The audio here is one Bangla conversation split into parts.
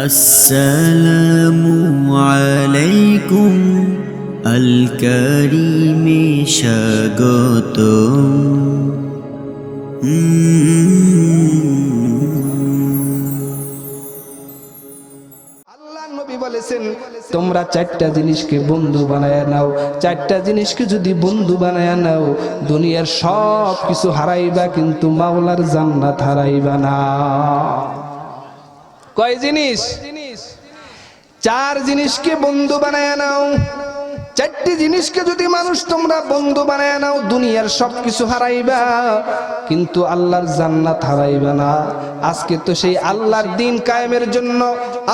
السلام عليكم الكريم স্বাগতম আল্লাহ নবী বলেছেন তোমরা চারটা জিনিসকে বন্ধু বানায় নাও চারটা জিনিসকে যদি বন্ধু বানায় নাও দুনিয়ার সব কিছু হারাইবা কিন্তু মাওলার জান্নাত হারাইবা না কয় জিনিস? চার জিনিসকে বন্ধু বানায় নাও। চারটি জিনিসকে যদি মানুষ তোমরা বন্ধু বানায় নাও, দুনিয়ার সব কিছু হারাইবা, কিন্তু আল্লাহর জান্নাত হারাইবা না। আজকে তো সেই আল্লাহর দিন কায়েমের জন্য,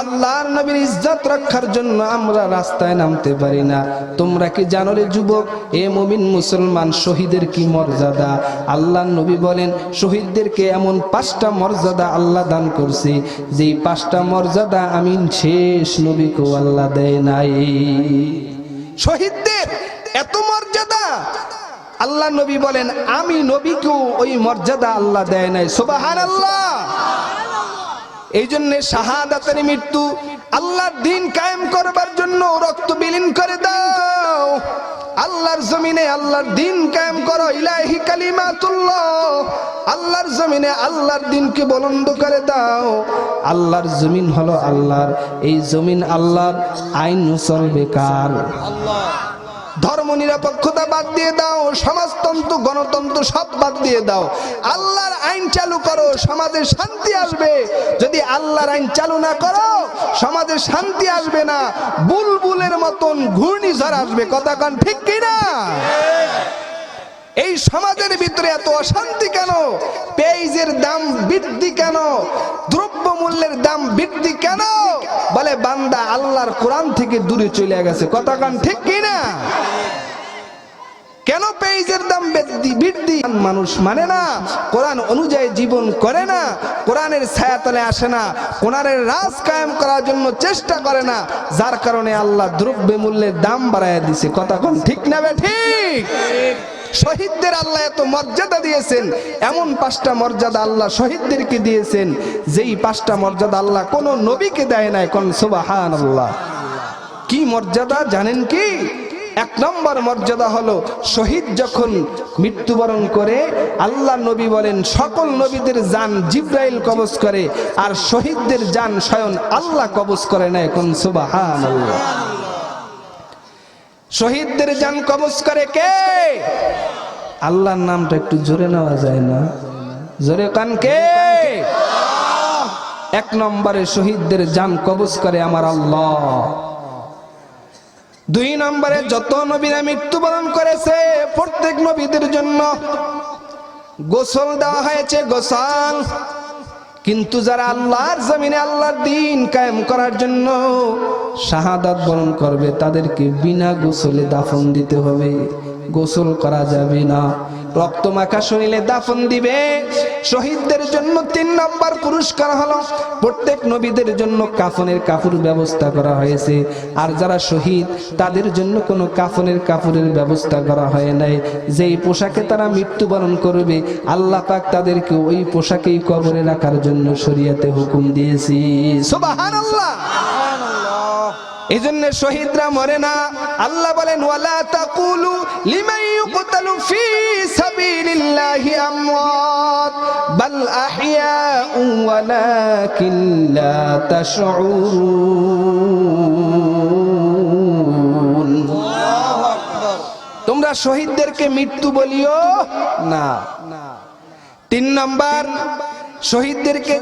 আল্লাহর নবীর ইজ্জত রক্ষার জন্য আমরা রাস্তায় নামতে পারি না। তোমরা কি জানো রে যুবক, এ মমিন মুসলমান শহীদের কি মর্যাদা? আল্লাহর নবী বলেন, শহীদদেরকে এমন পাঁচটা মর্যাদা আল্লাহ দান করছে। যেই পাঁচটা মর্যাদা আমিন শেষ নবীকেও আল্লাহ দেয় নাই। শহীদদের এত মর্যাদা। আল্লাহ নবী বলেন, আমি নবীকেও ওই মর্যাদা আল্লাহ দেয় নাই। সোবাহান আল্লাহ এই জন্যে শাহাদাতের মৃত্যু আল্লাহ দিন কায়েম করবার জন্য রক্ত বিলীন করে দাও। আল্লাহর জমিনে আল্লাহর দিন কায়েম করো, ইলাহি কালিমাতুল্লাহ। আল্লাহর জমিনে আল্লাহর দিনকে বলন্দ করে দাও। আল্লাহর জমিন হলো আল্লাহর, এই জমিন আল্লাহর আইন চলবে কার? ধর্ম নিরপেক্ষতা বাদ দিয়ে দাও, সমাজতন্ত্র, গণতন্ত্র সব বাদ দিয়ে দাও। আল্লাহর আইন চালু করো, সমাজে শান্তি আসবে। যদি আল্লাহর আইন চালু না করো, সমাজে শান্তি আসবে না। বুলবুলের মতন ঘূর্ণিঝড় আসবে। কথা কান ঠিক কিনা? এই সমাজের ভিতরে এত অশান্তি কেন? পেঁয়াজের দাম বৃদ্ধি কেন? দ্রব্য মূল্যের দাম বৃদ্ধি কেন? বলে বান্দা আল্লাহর কোরআন থেকে দূরে চলে গেছে। কথা কান ঠিক কিনা? কেন পেঁয়াজের দাম বৃদ্ধি মানুষ মানে না, কোরআন অনুযায়ী জীবন করে না, কোরআনের ছায়াতলে আসে না, কোরআনের রাজ কায়েম করার জন্য চেষ্টা করে না, যার কারণে আল্লাহ দ্রব্য মূল্যের দাম বাড়ায় দিছে। কথা কোন ঠিক না বে ঠিক? শহীদদের আল্লাহ এত মর্যাদা দিয়েছেন। এমন পাঁচটা মর্যাদা আল্লাহ শহীদদেরকে দিয়েছেন, যেই পাঁচটা মর্যাদা আল্লাহ কোন নবীকে দেয় নাই, কোন সুবাহান আল্লাহ কি মর্যাদা জানেন কি? এক নম্বর মর্যাদা হলো শহীদ যখন মৃত্যুবরণ করে, আল্লাহ নবী বলেন, সকল নবীদের যান জিব্রাইল কবজ করে, আর শহীদদের যান স্বয়ং আল্লাহ কবজ করে না এখন সুবাহান আল্লাহ শহীদদের যান কবজ করে কে? আল্লাহর নামটা একটু জোরে নেওয়া যায় না। জোরে কান কে? এক নম্বরে শহীদদের যান কবজ করে আমার আল্লাহ। দুই নম্বরে যত নবীরা মৃত্যুবরণ করেছে, প্রত্যেক নবীদের জন্য গোসল দেওয়া হয়েছে, গোসাল। কিন্তু যারা আল্লাহর জমিনে আল্লাহর দিন কায়েম করার জন্য শাহাদাত বরণ করবে, তাদেরকে বিনা গোসলে দাফন দিতে হবে। গোসল করা যাবে না। রক্ত মাখা শরীরে দাফন দিবে। শহীদদের জন্য তিন নম্বর পুরস্কার হলো, প্রত্যেক নবীদের জন্য কাফনের কাপড় ব্যবস্থা করা হয়েছে। আর যারা শহীদ, তাদের জন্য কোনো কাফনের কাপড়ের ব্যবস্থা করা হয় নাই। যেই পোশাকে তারা মৃত্যুবরণ করবে, আল্লাহ পাক তাদেরকে ওই পোশাকেই কবরে রাখার জন্য শরিয়াতে হুকুম দিয়েছি। সুবহানাল্লাহ! এই জন্য শহীদরা মরে না। আল্লাহ বলেন, ওয়ালা তাকুলু লিমান ইউকতালু ফি সাবিলিল্লাহি আমওয়াত। বাল আহইয়াউ ওয়ালাকিন লা তাশউরুন। তোমরা শহীদদেরকে মৃত্যু বলিও না। তিন নম্বর, শহীদদেরকে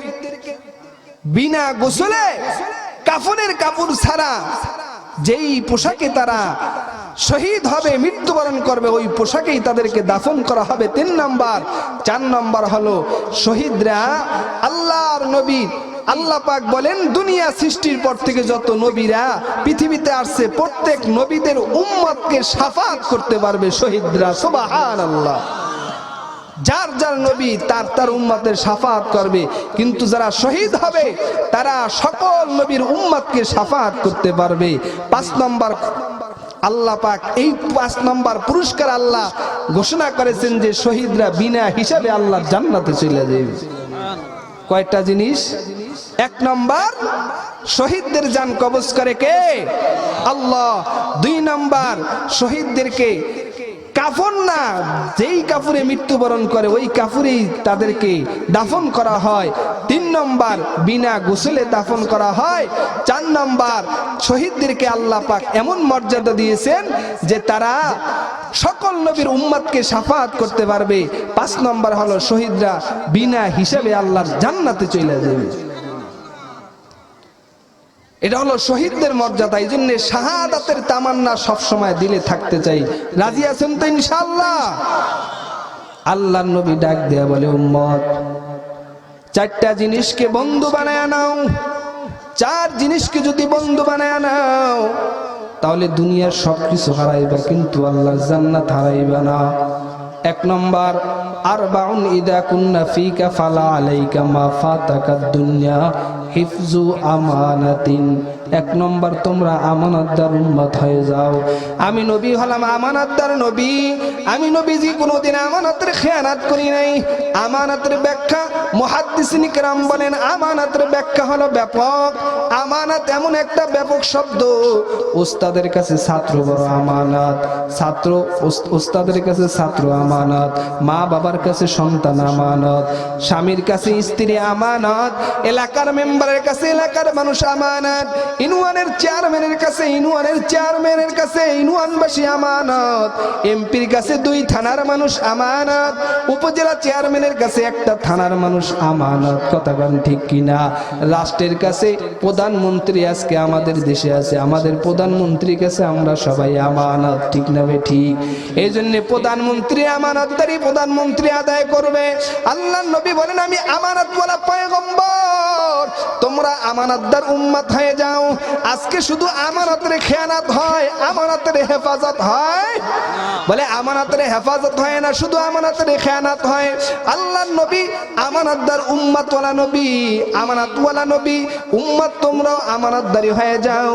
বিনা গোসলে কাফনের কাপড় ছাড়া যেই পোশাকে তারা শহীদ হবে, মৃত্যুবরণ করবে, ওই পোশাকেই তাদেরকে দাফন করা হবে। তিন নম্বর, চার নম্বর হলো শহীদরা আল্লাহর নবী, আল্লাহ পাক বলেন, দুনিয়া সৃষ্টির পর থেকে যত নবীরা পৃথিবীতে আসছে, প্রত্যেক নবীদের উম্মতকে সাফাত করতে পারবে শহীদরা সুবাহান আল্লাহ যার যার নবী তার তার উম্মতের সাফাত করবে। কিন্তু যারা শহীদ হবে, তারা সকল নবীর উম্মতকে সাফাত করতে পারবে। পাঁচ নম্বর, আল্লাহ পাক এই পাঁচ নম্বর পুরস্কার আল্লাহ ঘোষণা করেছেন যে শহীদরা বিনা হিসাবে আল্লাহ জান্নাতে চলে যাবে। কয়টা জিনিস? এক নম্বর, শহীদদের যান কবজ করে কে? আল্লাহ। দুই নম্বর, শহীদদেরকে কাফন না, যেই কাফুরে মৃত্যুবরণ করে, ওই কাফুরেই তাদেরকে দাফন করা হয়। তিন নম্বর, বিনা গোসলে দাফন করা হয়। চার নম্বর, শহীদদেরকে আল্লাহ পাক এমন মর্যাদা দিয়েছেন যে তারা সকল নবীর উম্মতকে সাফাত করতে পারবে। পাঁচ নম্বর হলো শহীদরা বিনা হিসাবে আল্লাহর জান্নাতে চলে যাবে। এটা হলো শহীদদের মর্যাদা এই জন্য শাহাদাতের তামান্না সবসময় দিলে থাকতে চাই। রাজি আছেন তো ইনশাল্লাহ আল্লাহ নবী ডাক দেয়া বলে, উম্মত, চারটা জিনিসকে বন্ধু বানায় নাও। চার জিনিসকে যদি বন্ধু বানায় নাও, তাহলে দুনিয়ার সবকিছু হারাইবা, কিন্তু আল্লাহর জান্নাত হারাইবা না। এক নম্বর আর বাউন ইদা কুন্না ফিকা ফালা আলাইকা মা ফাতাকা দুনিয়া। হিফজু আমানাতিন এক নম্বর তোমরা আমানতদার উম্মত হয়ে যাও। আমি নবী হলাম আমানতদার নবী। আমি নবীজি কোনোদিন আমানতের খেয়ানাত করি নাই। আমানতের ব্যাখ্যা মুহাদ্দিসিন বলেন, আমানতের ব্যাখ্যা হলো ব্যাপক। আমানত এমন একটা ব্যাপক শব্দ, উস্তাদের কাছে ছাত্র বড় আমানত। ছাত্র উস- উস্তাদের কাছে ছাত্র আমানত। মা বাবার কাছে সন্তান আমানত। স্বামীর কাছে স্ত্রী আমানত। এলাকার মেম্বারের কাছে এলাকার মানুষ আমানত। ইনুয়ানের চেয়ারম্যানের কাছে, ইনুয়ানের চেয়ারম্যানের কাছে ইনুয়ানবাসী আমানত। এমপির কাছে দুই থানার মানুষ আমানত। উপজেলা চেয়ারম্যানের কাছে একটা থানার মানুষ আমানত। কথা বলেন ঠিক কিনা? রাষ্ট্রের কাছে প্রধানমন্ত্রী আজকে আমাদের দেশে আছে, আমাদের প্রধানমন্ত্রীর কাছে আমরা সবাই আমানত। ঠিক না ঠিক? এই জন্য প্রধানমন্ত্রী আমানতদারি প্রধানমন্ত্রী আদায় করবে। আল্লাহ নবী বলেন, আমি আমানত বলা পয়গম্বর। তোমরা আমানতদার উম্মত হয়ে যাও। আজকে শুধু আমানতের খেয়ানাত হয় আমানতের হেফাজত হয়। বলে আমানতের হেফাজত হয় না, শুধু আমানতের খেয়ানাত হয়। আল্লাহ নবী আমানতদার উম্মতওয়ালা নবী আমানতওয়ালা নবী, উম্মত তোমরাও আমানতদারি হয়ে যাও।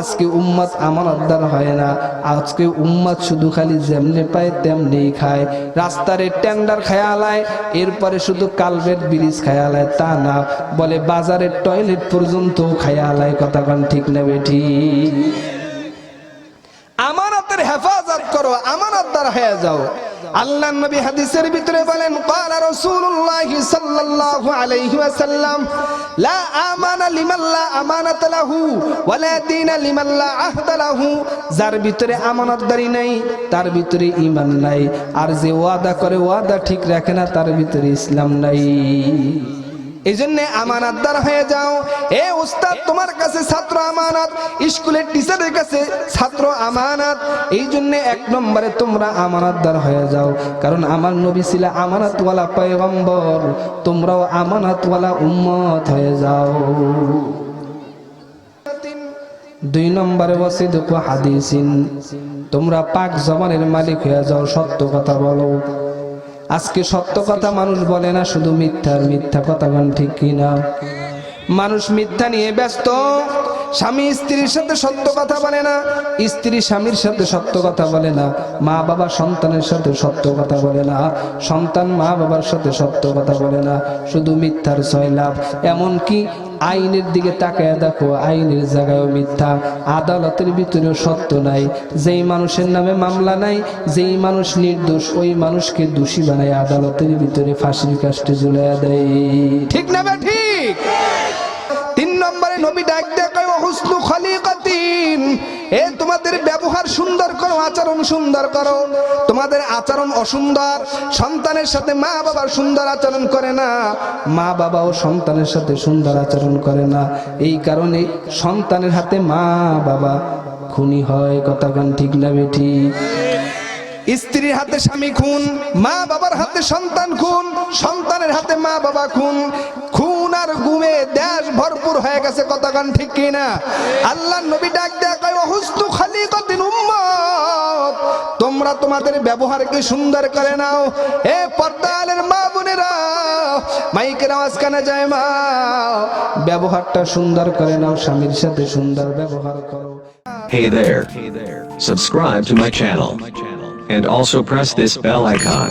আজকে উম্মত আমানতদার হয় না, আজকে উম্মত শুধু খালি যেমনি পায় তেমনি খায়। রাস্তার টেন্ডার খায়ালায়, এরপরে শুধু কালভেট ব্রিজ খায়ালায় তা না, বলে বাজারের টয়লেট পর্যন্ত খায়ালায়, কথা কান ঠিক নেবে ঠিক আমানতের হেফাজত করো আমানতদার হয়ে যাও। আল্লাহ নবী হাদিসের ভিতরে বলেন, ক্বালা রাসূলুল্লাহ সাল্লাল্লাহু আলাইহি ওয়াসাল্লাম, লা আমানা লিমান লা আমানাত লাহু ওয়া লা দীনা লিমান লা আহদা লাহু। যার ভিতরে আমানতদারি নাই, তার ভিতরে ঈমান নাই। আর যে ওয়াদা করে ওয়াদা ঠিক রাখে না, তার ভিতরে ইসলাম নাই। এই জন্য আমানাতদার হয়ে যাও। এ উস্তাদ, তোমার কাছে ছাত্র আমানত, স্কুলের টিচারের কাছে ছাত্র আমানত। এই জন্য এক নম্বরে তোমরা আমানতদার হয়ে যাও। কারণ আমার নবী ছিল আমানতওয়ালা পয়গম্বর, তোমরাও আমানতওয়ালা উম্মত হয়ে যাও। দুই নম্বরে দেখো হাদিসিন, তোমরা পাক জবানের মালিক হয়ে যাও, সত্য কথা বলো। আজকে সত্য কথা মানুষ বলে না, শুধু মিথ্যার মিথ্যা কথা বলেন ঠিক কিনা? মানুষ মিথ্যা নিয়ে ব্যস্ত, স্বামী স্ত্রীর সাথে সত্য কথা বলে না, স্ত্রী স্বামীর সাথে সত্য কথা বলে না, মা বাবা সন্তানের সাথে সত্য কথা বলে না, সন্তান মা বাবার সাথে সত্য কথা বলে না, শুধু মিথ্যার ছয় লাভ। এমনকি আইনের দিকে তাকায় দেখো, আইনের জায়গায় মিথ্যা, আদালতের ভিতরেও সত্য নাই। যেই মানুষের নামে মামলা নাই, যেই মানুষ নির্দোষ, ওই মানুষকে দোষী বানায় আদালতের ভিতরে ফাঁসির কাজটি ঝুলাইয়া দেয়। ঠিক না ঠিক। তিন নম্বরে নবী ডাক দেখায় হুসনু খলিকাতিন। এ, তোমাদের ব্যবহার সুন্দর করো, আচরণ সুন্দর করো। তোমাদের আচরণ অসুন্দর, সন্তানের সাথে মা বাবার সুন্দর আচরণ করে না। মা বাবাও সন্তানের সাথে সুন্দর আচরণ করে না। এই কারণে সন্তানের হাতে মা বাবা খুনি হয় কথা গান ঠিক না বেঠি। স্ত্রীর হাতে স্বামী খুন, মা বাবার হাতে সন্তান খুন, সন্তানের হাতে মা বাবা খুন খুন। আর গুমে দেশ ভরপুর হয়ে গেছে কতক্ষণ ঠিক কিনা আল্লাহ নবী ডাক দেয়া কয়, অহুস্তু খালি কদিন উম্মত তোমরা তোমাদের ব্যবহারকে সুন্দর করে নাও এ পর্দালের মা বোনেরা, মাইকের আওয়াজ কানে যায়, মা, ব্যবহারটা সুন্দর করে নাও, স্বামীর সাথে সুন্দর ব্যবহার করো Hey there. Subscribe to my channel. And also press this bell icon.